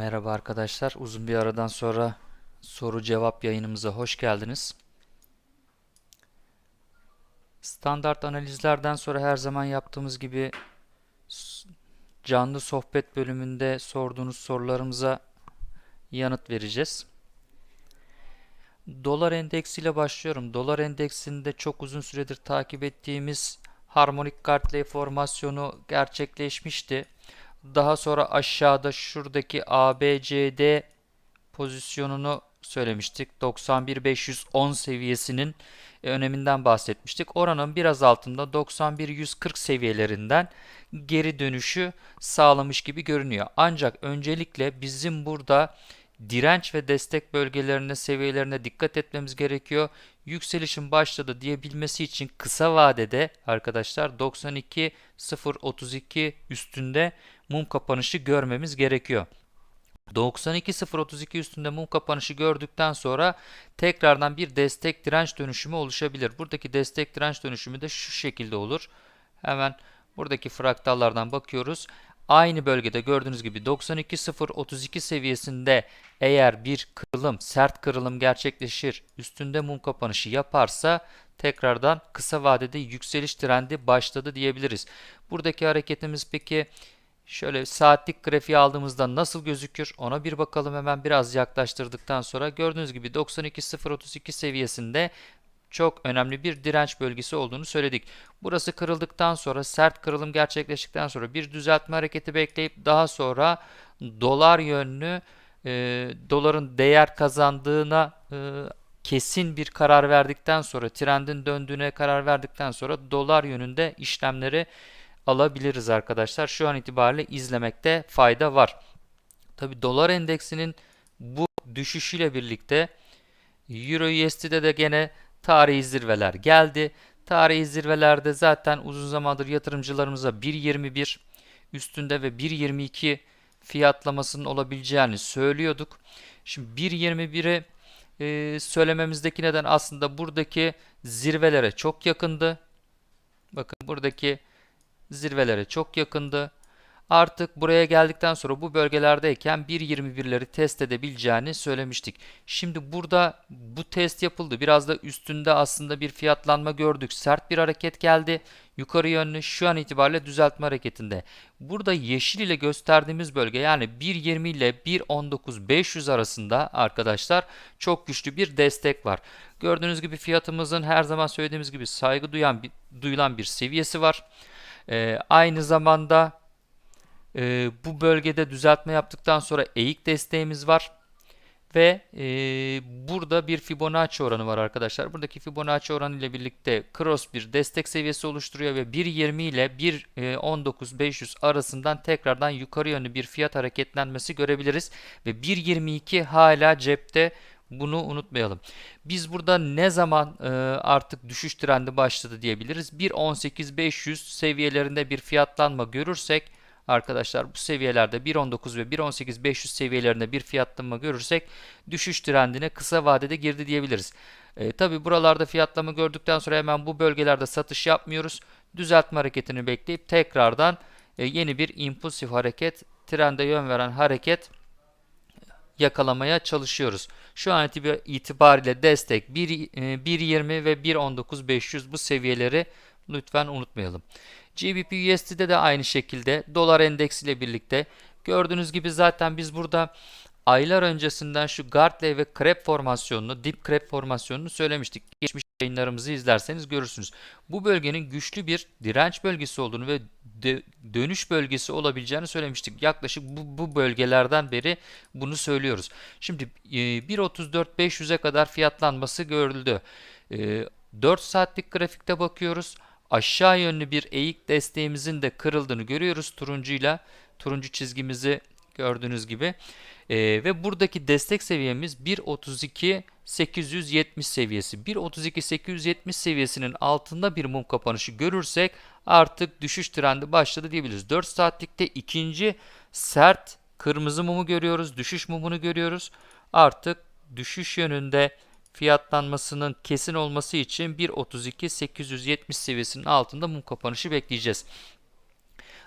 Merhaba arkadaşlar. Uzun bir aradan sonra soru cevap yayınımıza hoş geldiniz. Standart analizlerden sonra her zaman yaptığımız gibi canlı sohbet bölümünde sorduğunuz sorularımıza yanıt vereceğiz. Dolar endeksiyle başlıyorum. Dolar endeksinde çok uzun süredir takip ettiğimiz harmonik Gartley formasyonu gerçekleşmişti. Daha sonra aşağıda şuradaki ABCD pozisyonunu söylemiştik. 91.510 seviyesinin e, öneminden bahsetmiştik. Oranın biraz altında 91.140 seviyelerinden geri dönüşü sağlamış gibi görünüyor. Ancak öncelikle bizim burada direnç ve destek bölgelerine, seviyelerine dikkat etmemiz gerekiyor. Yükselişin başladı diyebilmesi için kısa vadede arkadaşlar 92.032 üstünde mum kapanışı görmemiz gerekiyor. 92.032 üstünde mum kapanışı gördükten sonra tekrardan bir destek direnç dönüşümü oluşabilir. Buradaki destek direnç dönüşümü de şu şekilde olur. Hemen buradaki fraktallardan bakıyoruz. Aynı bölgede gördüğünüz gibi 92.032 seviyesinde eğer bir kırılım, sert kırılım gerçekleşir, üstünde mum kapanışı yaparsa tekrardan kısa vadede yükseliş trendi başladı diyebiliriz. Buradaki hareketimiz peki Şöyle saatlik grafiği aldığımızda nasıl gözükür ona bir bakalım hemen biraz yaklaştırdıktan sonra gördüğünüz gibi 92.032 seviyesinde çok önemli bir direnç bölgesi olduğunu söyledik. Burası kırıldıktan sonra sert kırılım gerçekleştikten sonra bir düzeltme hareketi bekleyip daha sonra dolar yönlü e, doların değer kazandığına e, kesin bir karar verdikten sonra trendin döndüğüne karar verdikten sonra dolar yönünde işlemleri alabiliriz arkadaşlar. Şu an itibariyle izlemekte fayda var. Tabi dolar endeksinin bu düşüşüyle birlikte Euro USD'de de gene tarihi zirveler geldi. Tarihi zirvelerde zaten uzun zamandır yatırımcılarımıza 1.21 üstünde ve 1.22 fiyatlamasının olabileceğini söylüyorduk. Şimdi 1.21'i e, söylememizdeki neden aslında buradaki zirvelere çok yakındı. Bakın buradaki zirvelere çok yakındı. Artık buraya geldikten sonra bu bölgelerdeyken 1.21'leri test edebileceğini söylemiştik. Şimdi burada bu test yapıldı. Biraz da üstünde aslında bir fiyatlanma gördük. Sert bir hareket geldi. Yukarı yönlü şu an itibariyle düzeltme hareketinde. Burada yeşil ile gösterdiğimiz bölge yani 1.20 ile 1.19.500 arasında arkadaşlar çok güçlü bir destek var. Gördüğünüz gibi fiyatımızın her zaman söylediğimiz gibi saygı duyan duyulan bir seviyesi var. Ee, aynı zamanda e, bu bölgede düzeltme yaptıktan sonra eğik desteğimiz var. Ve e, burada bir Fibonacci oranı var arkadaşlar. Buradaki Fibonacci oranı ile birlikte cross bir destek seviyesi oluşturuyor ve 1.20 ile 1.19.500 arasından tekrardan yukarı yönlü bir fiyat hareketlenmesi görebiliriz. Ve 1.22 hala cepte. Bunu unutmayalım. Biz burada ne zaman e, artık düşüş trendi başladı diyebiliriz. 1.18.500 seviyelerinde bir fiyatlanma görürsek arkadaşlar bu seviyelerde 1.19 ve 1.18.500 seviyelerinde bir fiyatlanma görürsek düşüş trendine kısa vadede girdi diyebiliriz. E, Tabi buralarda fiyatlama gördükten sonra hemen bu bölgelerde satış yapmıyoruz. Düzeltme hareketini bekleyip tekrardan e, yeni bir impulsif hareket, trende yön veren hareket yakalamaya çalışıyoruz. Şu an itibariyle destek 1.20 e, ve 1.19.500 bu seviyeleri lütfen unutmayalım. GBP USD'de de aynı şekilde dolar endeksiyle birlikte gördüğünüz gibi zaten biz burada aylar öncesinden şu Gartley ve Krep formasyonunu, dip Krep formasyonunu söylemiştik. Geçmiş yayınlarımızı izlerseniz görürsünüz. Bu bölgenin güçlü bir direnç bölgesi olduğunu ve dönüş bölgesi olabileceğini söylemiştik. Yaklaşık bu, bu bölgelerden beri bunu söylüyoruz. Şimdi e, 1.34.500'e kadar fiyatlanması görüldü. E, 4 saatlik grafikte bakıyoruz. Aşağı yönlü bir eğik desteğimizin de kırıldığını görüyoruz turuncuyla. Turuncu çizgimizi gördüğünüz gibi. E, ve buradaki destek seviyemiz 1.32 870 seviyesi. 1.32 870 seviyesinin altında bir mum kapanışı görürsek artık düşüş trendi başladı diyebiliriz. 4 saatlikte ikinci sert kırmızı mumu görüyoruz. Düşüş mumunu görüyoruz. Artık düşüş yönünde fiyatlanmasının kesin olması için 1.32 870 seviyesinin altında mum kapanışı bekleyeceğiz.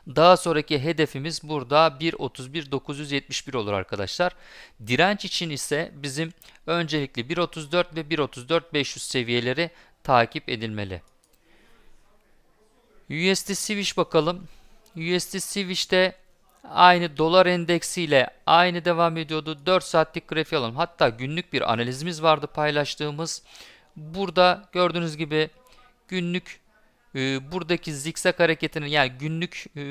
Daha sonraki hedefimiz burada 1.31.971 olur arkadaşlar. Direnç için ise bizim öncelikle 1.34 ve 1.34.500 seviyeleri takip edilmeli. USD Swish bakalım. USD Swish'te aynı dolar endeksiyle aynı devam ediyordu. 4 saatlik grafiği alalım. Hatta günlük bir analizimiz vardı paylaştığımız. Burada gördüğünüz gibi günlük e, buradaki zikzak hareketinin yani günlük e,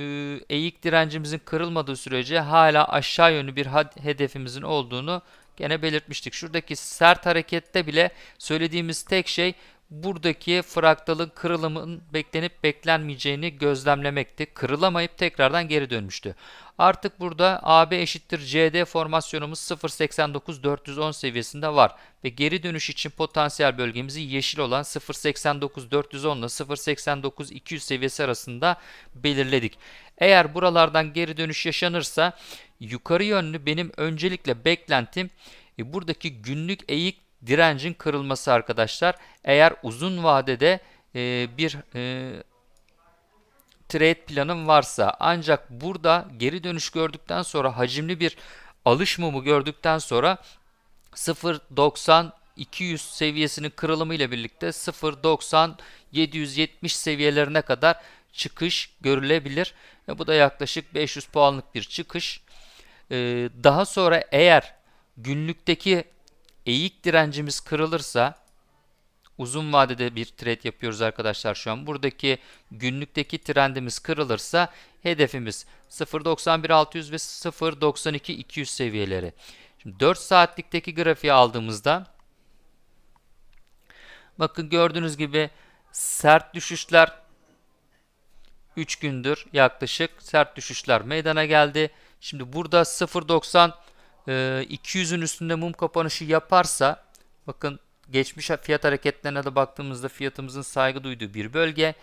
eğik direncimizin kırılmadığı sürece hala aşağı yönlü bir hedefimizin olduğunu gene belirtmiştik. Şuradaki sert harekette bile söylediğimiz tek şey buradaki fraktalın kırılımın beklenip beklenmeyeceğini gözlemlemekti. Kırılamayıp tekrardan geri dönmüştü. Artık burada AB eşittir CD formasyonumuz 0.89-410 seviyesinde var. Ve geri dönüş için potansiyel bölgemizi yeşil olan 0.89-410 ile 0.89-200 seviyesi arasında belirledik. Eğer buralardan geri dönüş yaşanırsa yukarı yönlü benim öncelikle beklentim e, buradaki günlük eğik direncin kırılması arkadaşlar. Eğer uzun vadede e, bir e, trade planım varsa ancak burada geri dönüş gördükten sonra hacimli bir alış mumu gördükten sonra 0.90 200 seviyesinin kırılımı ile birlikte 0.90 770 seviyelerine kadar çıkış görülebilir. E bu da yaklaşık 500 puanlık bir çıkış. Ee, daha sonra eğer günlükteki eğik direncimiz kırılırsa uzun vadede bir trade yapıyoruz arkadaşlar şu an. Buradaki günlükteki trendimiz kırılırsa hedefimiz 0.91.600 ve 0.92.200 seviyeleri. Şimdi 4 saatlikteki grafiği aldığımızda bakın gördüğünüz gibi sert düşüşler 3 gündür yaklaşık sert düşüşler meydana geldi. Şimdi burada 0.90 200'ün e, üstünde mum kapanışı yaparsa bakın geçmiş fiyat hareketlerine de baktığımızda fiyatımızın saygı duyduğu bir bölge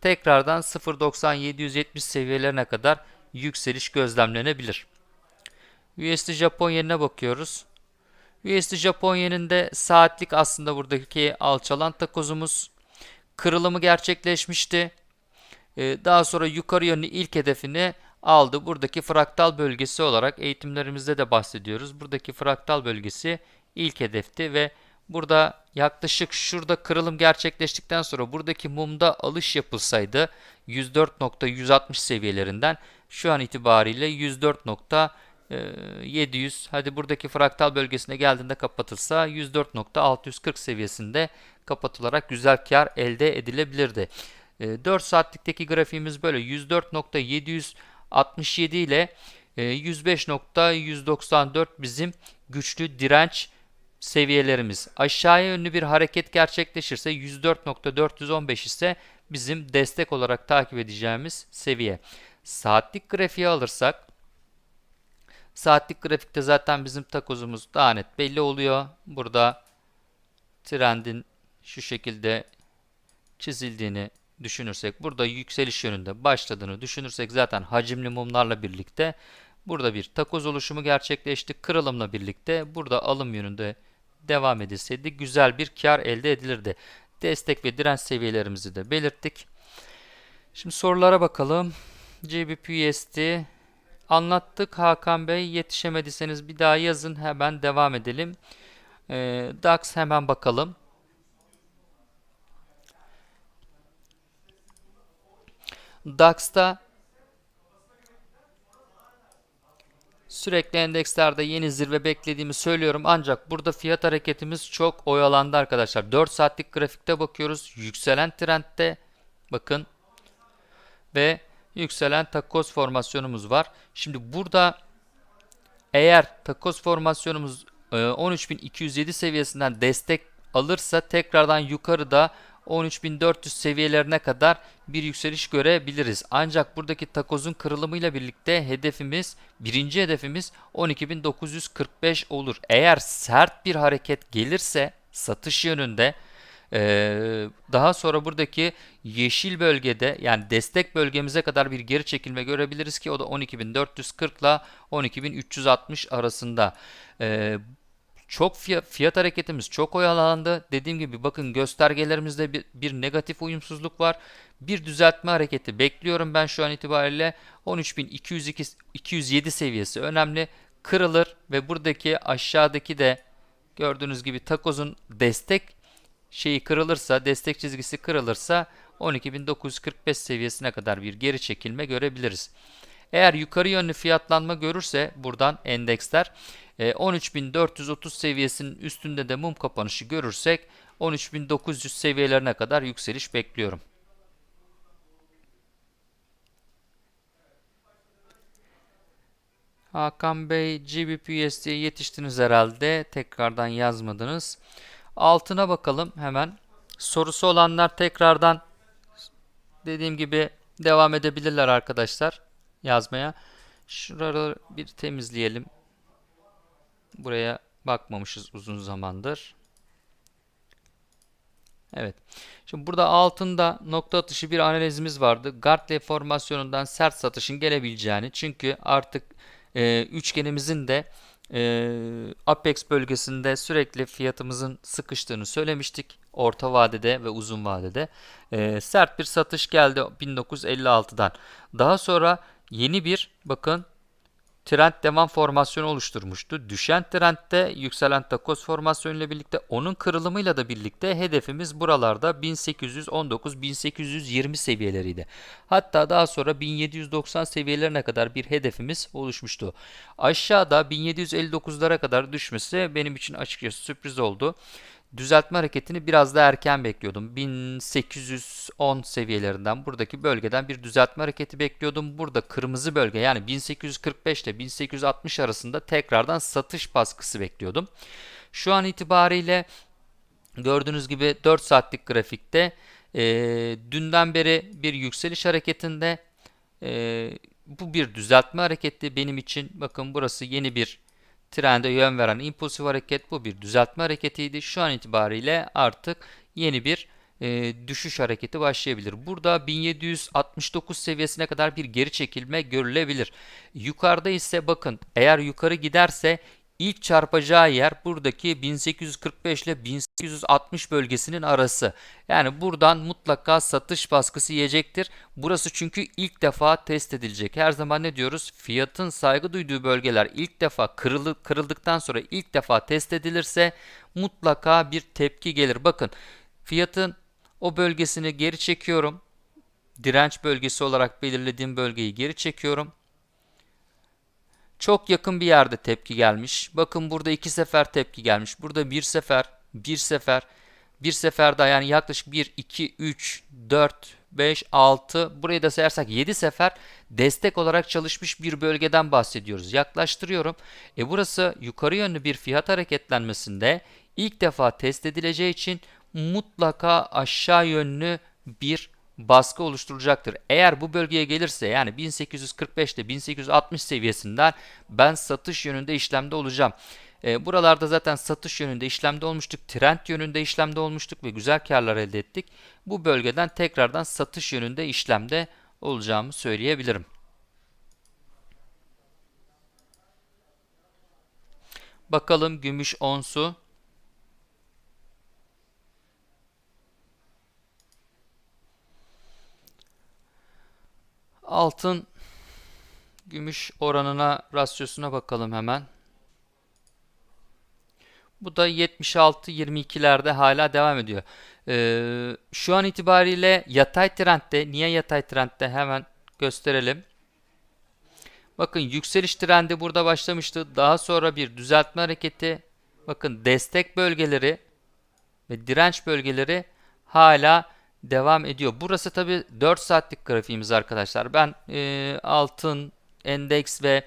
tekrardan 0.90-770 seviyelerine kadar yükseliş gözlemlenebilir. USD Japon yenine bakıyoruz. USD Japon yeninde saatlik aslında buradaki alçalan takozumuz kırılımı gerçekleşmişti. Ee, daha sonra yukarı yönlü ilk hedefini aldı. Buradaki fraktal bölgesi olarak eğitimlerimizde de bahsediyoruz. Buradaki fraktal bölgesi ilk hedefti ve burada yaklaşık şurada kırılım gerçekleştikten sonra buradaki mumda alış yapılsaydı 104.160 seviyelerinden şu an itibariyle 104.700 hadi buradaki fraktal bölgesine geldiğinde kapatılsa 104.640 seviyesinde kapatılarak güzel kar elde edilebilirdi. 4 saatlikteki grafiğimiz böyle 104.700 67 ile 105.194 e, bizim güçlü direnç seviyelerimiz. Aşağıya yönlü bir hareket gerçekleşirse 104.415 ise bizim destek olarak takip edeceğimiz seviye. Saatlik grafiği alırsak saatlik grafikte zaten bizim takozumuz daha net belli oluyor. Burada trendin şu şekilde çizildiğini düşünürsek, burada yükseliş yönünde başladığını düşünürsek zaten hacimli mumlarla birlikte burada bir takoz oluşumu gerçekleşti. Kırılımla birlikte burada alım yönünde devam edilseydi güzel bir kar elde edilirdi. Destek ve direnç seviyelerimizi de belirttik. Şimdi sorulara bakalım. GBP USD anlattık Hakan Bey. Yetişemediyseniz bir daha yazın. Hemen devam edelim. Ee, DAX hemen bakalım. DAX'ta sürekli endekslerde yeni zirve beklediğimi söylüyorum. Ancak burada fiyat hareketimiz çok oyalandı arkadaşlar. 4 saatlik grafikte bakıyoruz. Yükselen trendte bakın ve yükselen takoz formasyonumuz var. Şimdi burada eğer takoz formasyonumuz 13.207 e, seviyesinden destek alırsa tekrardan yukarıda 13.400 seviyelerine kadar bir yükseliş görebiliriz. Ancak buradaki takozun kırılımıyla birlikte hedefimiz, birinci hedefimiz 12.945 olur. Eğer sert bir hareket gelirse satış yönünde daha sonra buradaki yeşil bölgede yani destek bölgemize kadar bir geri çekilme görebiliriz ki o da 12.440 ile 12.360 arasında. Çok fiyat, fiyat hareketimiz çok oyalandı. Dediğim gibi bakın göstergelerimizde bir, bir negatif uyumsuzluk var. Bir düzeltme hareketi bekliyorum ben şu an itibariyle 13.202 207 seviyesi önemli. Kırılır ve buradaki aşağıdaki de gördüğünüz gibi takozun destek şeyi kırılırsa, destek çizgisi kırılırsa 12.945 seviyesine kadar bir geri çekilme görebiliriz. Eğer yukarı yönlü fiyatlanma görürse buradan endeksler 13.430 e, seviyesinin üstünde de mum kapanışı görürsek 13.900 seviyelerine kadar yükseliş bekliyorum. Hakan Bey GBP USD'ye yetiştiniz herhalde. Tekrardan yazmadınız. Altına bakalım hemen. Sorusu olanlar tekrardan dediğim gibi devam edebilirler arkadaşlar yazmaya. Şuraları bir temizleyelim. Buraya bakmamışız uzun zamandır. Evet. Şimdi burada altında nokta atışı bir analizimiz vardı. Gartley formasyonundan sert satışın gelebileceğini. Çünkü artık e, üçgenimizin de e, Apex bölgesinde sürekli fiyatımızın sıkıştığını söylemiştik. Orta vadede ve uzun vadede. E, sert bir satış geldi 1956'dan. Daha sonra yeni bir bakın trend devam formasyonu oluşturmuştu. Düşen trendte yükselen takoz formasyonu ile birlikte onun kırılımıyla da birlikte hedefimiz buralarda 1819-1820 seviyeleriydi. Hatta daha sonra 1790 seviyelerine kadar bir hedefimiz oluşmuştu. Aşağıda 1759'lara kadar düşmesi benim için açıkçası sürpriz oldu düzeltme hareketini biraz da erken bekliyordum. 1810 seviyelerinden buradaki bölgeden bir düzeltme hareketi bekliyordum. Burada kırmızı bölge yani 1845 ile 1860 arasında tekrardan satış baskısı bekliyordum. Şu an itibariyle gördüğünüz gibi 4 saatlik grafikte e, dünden beri bir yükseliş hareketinde e, bu bir düzeltme hareketi benim için. Bakın burası yeni bir trende yön veren impulsif hareket bu bir düzeltme hareketiydi. Şu an itibariyle artık yeni bir e, düşüş hareketi başlayabilir. Burada 1769 seviyesine kadar bir geri çekilme görülebilir. Yukarıda ise bakın eğer yukarı giderse İlk çarpacağı yer buradaki 1845 ile 1860 bölgesinin arası. Yani buradan mutlaka satış baskısı yiyecektir. Burası çünkü ilk defa test edilecek. Her zaman ne diyoruz? Fiyatın saygı duyduğu bölgeler ilk defa kırıldı, kırıldıktan sonra ilk defa test edilirse mutlaka bir tepki gelir. Bakın fiyatın o bölgesini geri çekiyorum. Direnç bölgesi olarak belirlediğim bölgeyi geri çekiyorum. Çok yakın bir yerde tepki gelmiş. Bakın burada iki sefer tepki gelmiş. Burada bir sefer, bir sefer, bir sefer daha yani yaklaşık 1, 2, 3, 4, 5, 6 burayı da sayarsak 7 sefer destek olarak çalışmış bir bölgeden bahsediyoruz. Yaklaştırıyorum. E burası yukarı yönlü bir fiyat hareketlenmesinde ilk defa test edileceği için mutlaka aşağı yönlü bir baskı oluşturacaktır. Eğer bu bölgeye gelirse yani 1845 ile 1860 seviyesinden ben satış yönünde işlemde olacağım. E, buralarda zaten satış yönünde işlemde olmuştuk, trend yönünde işlemde olmuştuk ve güzel karlar elde ettik. Bu bölgeden tekrardan satış yönünde işlemde olacağımı söyleyebilirim. Bakalım gümüş onsu Altın gümüş oranına rasyosuna bakalım hemen. Bu da 76-22'lerde hala devam ediyor. Ee, şu an itibariyle yatay trendde. Niye yatay trendde? Hemen gösterelim. Bakın yükseliş trendi burada başlamıştı. Daha sonra bir düzeltme hareketi. Bakın destek bölgeleri ve direnç bölgeleri hala devam ediyor. Burası tabi 4 saatlik grafiğimiz arkadaşlar. Ben e, altın, endeks ve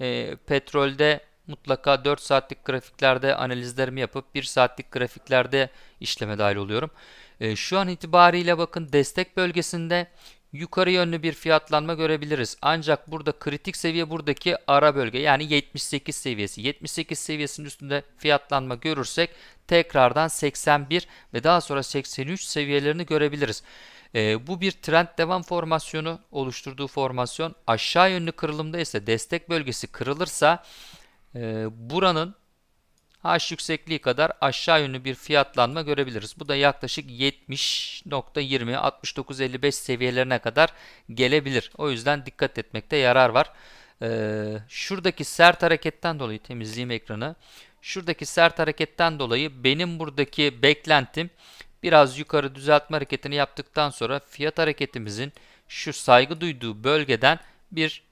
e, petrolde mutlaka 4 saatlik grafiklerde analizlerimi yapıp 1 saatlik grafiklerde işleme dahil oluyorum. E, şu an itibariyle bakın destek bölgesinde yukarı yönlü bir fiyatlanma görebiliriz. Ancak burada kritik seviye buradaki ara bölge yani 78 seviyesi. 78 seviyesinin üstünde fiyatlanma görürsek tekrardan 81 ve daha sonra 83 seviyelerini görebiliriz. E, bu bir trend devam formasyonu oluşturduğu formasyon. Aşağı yönlü kırılımda ise destek bölgesi kırılırsa e, buranın H yüksekliği kadar aşağı yönlü bir fiyatlanma görebiliriz. Bu da yaklaşık 70.20 69.55 seviyelerine kadar gelebilir. O yüzden dikkat etmekte yarar var. Ee, şuradaki sert hareketten dolayı temizleyeyim ekranı. Şuradaki sert hareketten dolayı benim buradaki beklentim biraz yukarı düzeltme hareketini yaptıktan sonra fiyat hareketimizin şu saygı duyduğu bölgeden bir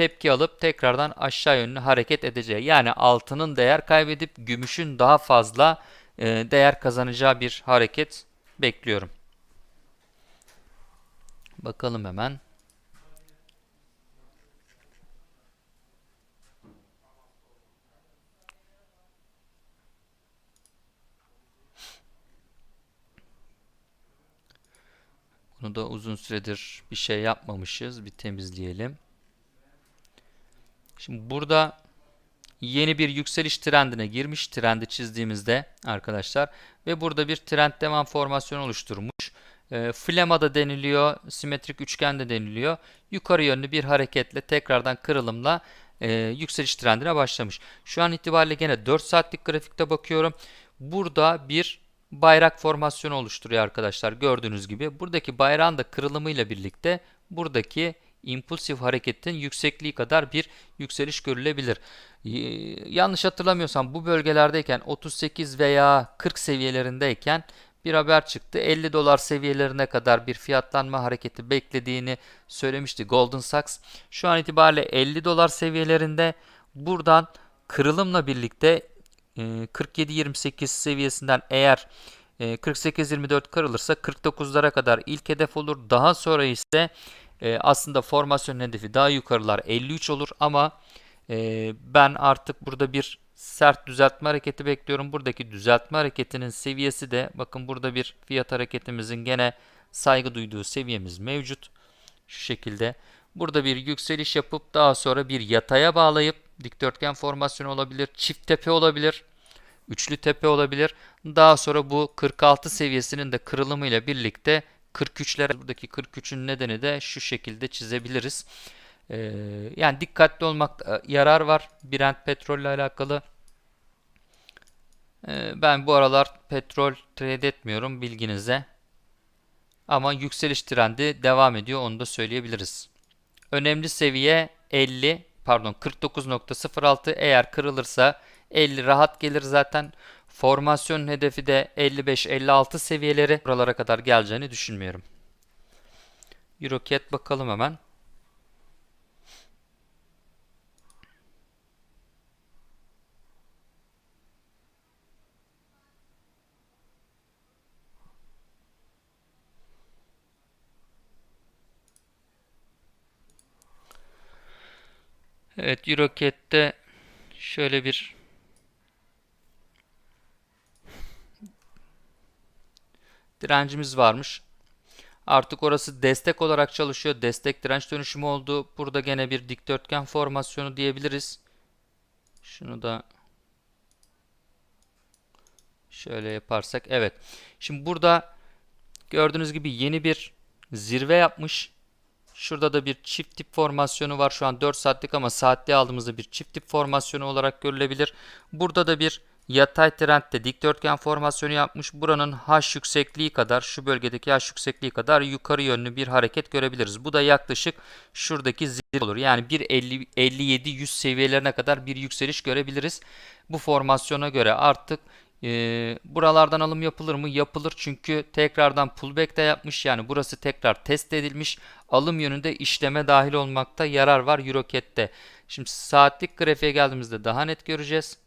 tepki alıp tekrardan aşağı yönlü hareket edeceği. Yani altının değer kaybedip gümüşün daha fazla e, değer kazanacağı bir hareket bekliyorum. Bakalım hemen. Bunu da uzun süredir bir şey yapmamışız. Bir temizleyelim. Şimdi burada yeni bir yükseliş trendine girmiş trendi çizdiğimizde arkadaşlar ve burada bir trend devam formasyonu oluşturmuş. E, flema da deniliyor, simetrik üçgen de deniliyor. Yukarı yönlü bir hareketle tekrardan kırılımla e, yükseliş trendine başlamış. Şu an itibariyle gene 4 saatlik grafikte bakıyorum. Burada bir bayrak formasyonu oluşturuyor arkadaşlar. Gördüğünüz gibi buradaki bayrağın da kırılımıyla birlikte buradaki impulsif hareketin yüksekliği kadar bir yükseliş görülebilir. Ee, yanlış hatırlamıyorsam bu bölgelerdeyken 38 veya 40 seviyelerindeyken bir haber çıktı. 50 dolar seviyelerine kadar bir fiyatlanma hareketi beklediğini söylemişti Golden Sachs. Şu an itibariyle 50 dolar seviyelerinde buradan kırılımla birlikte 47-28 seviyesinden eğer 48-24 kırılırsa 49'lara kadar ilk hedef olur. Daha sonra ise e, aslında formasyon hedefi daha yukarılar 53 olur ama e, ben artık burada bir sert düzeltme hareketi bekliyorum. Buradaki düzeltme hareketinin seviyesi de bakın burada bir fiyat hareketimizin gene saygı duyduğu seviyemiz mevcut. Şu şekilde. Burada bir yükseliş yapıp daha sonra bir yataya bağlayıp dikdörtgen formasyonu olabilir, çift tepe olabilir, üçlü tepe olabilir. Daha sonra bu 46 seviyesinin de kırılımıyla birlikte 43'lere buradaki 43'ün nedeni de şu şekilde çizebiliriz. Ee, yani dikkatli olmakta yarar var Brent petrolle alakalı. Ee, ben bu aralar petrol trade etmiyorum bilginize. Ama yükseliş trendi devam ediyor onu da söyleyebiliriz. Önemli seviye 50 pardon 49.06 eğer kırılırsa 50 rahat gelir zaten. Formasyon hedefi de 55-56 seviyeleri buralara kadar geleceğini düşünmüyorum. Eurocat bakalım hemen. Evet Eurocat'te şöyle bir direncimiz varmış. Artık orası destek olarak çalışıyor. Destek direnç dönüşümü oldu. Burada gene bir dikdörtgen formasyonu diyebiliriz. Şunu da şöyle yaparsak. Evet. Şimdi burada gördüğünüz gibi yeni bir zirve yapmış. Şurada da bir çift tip formasyonu var. Şu an 4 saatlik ama saatli aldığımızda bir çift tip formasyonu olarak görülebilir. Burada da bir yatay trendde dikdörtgen formasyonu yapmış. Buranın H yüksekliği kadar şu bölgedeki H yüksekliği kadar yukarı yönlü bir hareket görebiliriz. Bu da yaklaşık şuradaki zirve olur. Yani 1.57-100 seviyelerine kadar bir yükseliş görebiliriz. Bu formasyona göre artık e, buralardan alım yapılır mı? Yapılır çünkü tekrardan pullback de yapmış. Yani burası tekrar test edilmiş. Alım yönünde işleme dahil olmakta yarar var Eurocat'te. Şimdi saatlik grafiğe geldiğimizde daha net göreceğiz.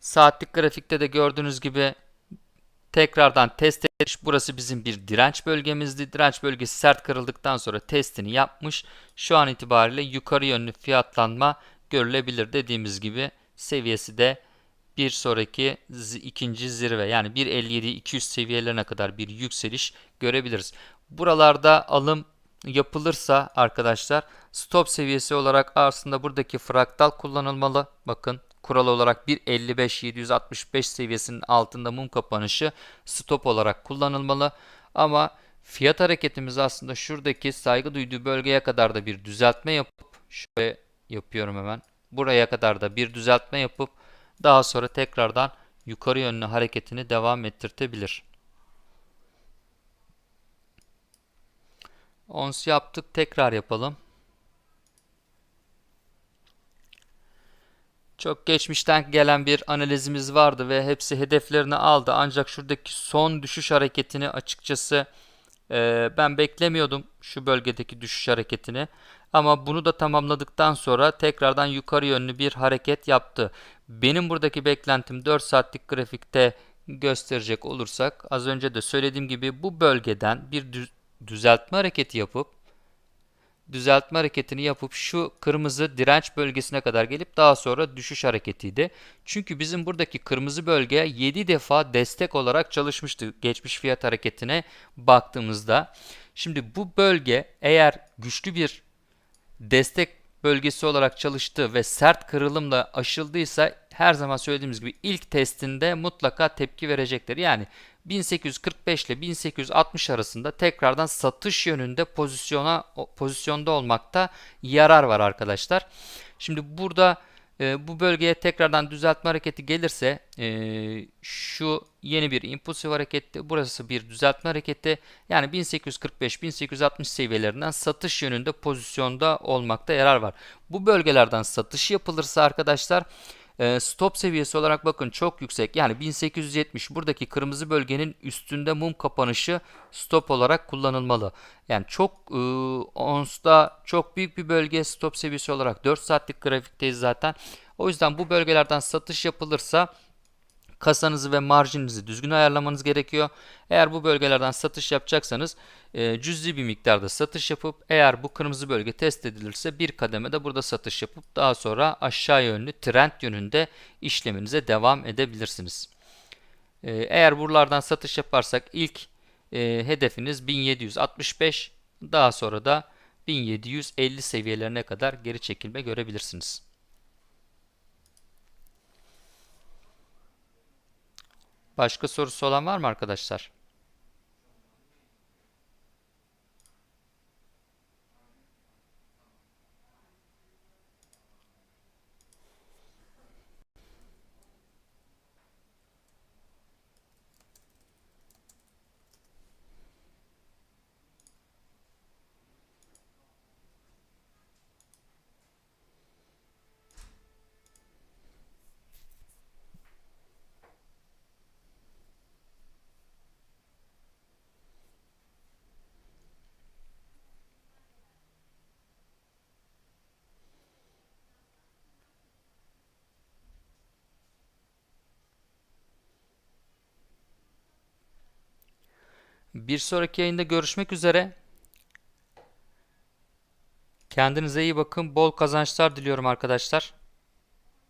Saatlik grafikte de gördüğünüz gibi tekrardan test etmiş. Burası bizim bir direnç bölgemizdi. Direnç bölgesi sert kırıldıktan sonra testini yapmış. Şu an itibariyle yukarı yönlü fiyatlanma görülebilir. Dediğimiz gibi seviyesi de bir sonraki ikinci zirve yani 1.57-200 seviyelerine kadar bir yükseliş görebiliriz. Buralarda alım yapılırsa arkadaşlar stop seviyesi olarak aslında buradaki fraktal kullanılmalı. Bakın kural olarak 1.55-765 seviyesinin altında mum kapanışı stop olarak kullanılmalı. Ama Fiyat hareketimiz aslında şuradaki saygı duyduğu bölgeye kadar da bir düzeltme yapıp şöyle yapıyorum hemen. Buraya kadar da bir düzeltme yapıp daha sonra tekrardan yukarı yönlü hareketini devam ettirtebilir. Ons yaptık. Tekrar yapalım. Çok geçmişten gelen bir analizimiz vardı ve hepsi hedeflerini aldı. Ancak şuradaki son düşüş hareketini açıkçası e, ben beklemiyordum şu bölgedeki düşüş hareketini. Ama bunu da tamamladıktan sonra tekrardan yukarı yönlü bir hareket yaptı. Benim buradaki beklentim 4 saatlik grafikte gösterecek olursak az önce de söylediğim gibi bu bölgeden bir düzeltme hareketi yapıp düzeltme hareketini yapıp şu kırmızı direnç bölgesine kadar gelip daha sonra düşüş hareketiydi. Çünkü bizim buradaki kırmızı bölge 7 defa destek olarak çalışmıştı geçmiş fiyat hareketine baktığımızda. Şimdi bu bölge eğer güçlü bir destek bölgesi olarak çalıştı ve sert kırılımla aşıldıysa her zaman söylediğimiz gibi ilk testinde mutlaka tepki verecektir. Yani 1845 ile 1860 arasında tekrardan satış yönünde pozisyona pozisyonda olmakta yarar var arkadaşlar. Şimdi burada e, bu bölgeye tekrardan düzeltme hareketi gelirse e, şu yeni bir impulsif harekette burası bir düzeltme hareketi yani 1845-1860 seviyelerinden satış yönünde pozisyonda olmakta yarar var. Bu bölgelerden satış yapılırsa arkadaşlar stop seviyesi olarak bakın çok yüksek. Yani 1870 buradaki kırmızı bölgenin üstünde mum kapanışı stop olarak kullanılmalı. Yani çok e, onsta çok büyük bir bölge stop seviyesi olarak 4 saatlik grafikteyiz zaten. O yüzden bu bölgelerden satış yapılırsa kasanızı ve marjinizi düzgün ayarlamanız gerekiyor. Eğer bu bölgelerden satış yapacaksanız e, cüzi bir miktarda satış yapıp eğer bu kırmızı bölge test edilirse bir kademe de burada satış yapıp daha sonra aşağı yönlü trend yönünde işleminize devam edebilirsiniz. E, eğer buralardan satış yaparsak ilk e, hedefiniz 1765 daha sonra da 1750 seviyelerine kadar geri çekilme görebilirsiniz. Başka sorusu olan var mı arkadaşlar? Bir sonraki yayında görüşmek üzere. Kendinize iyi bakın. Bol kazançlar diliyorum arkadaşlar.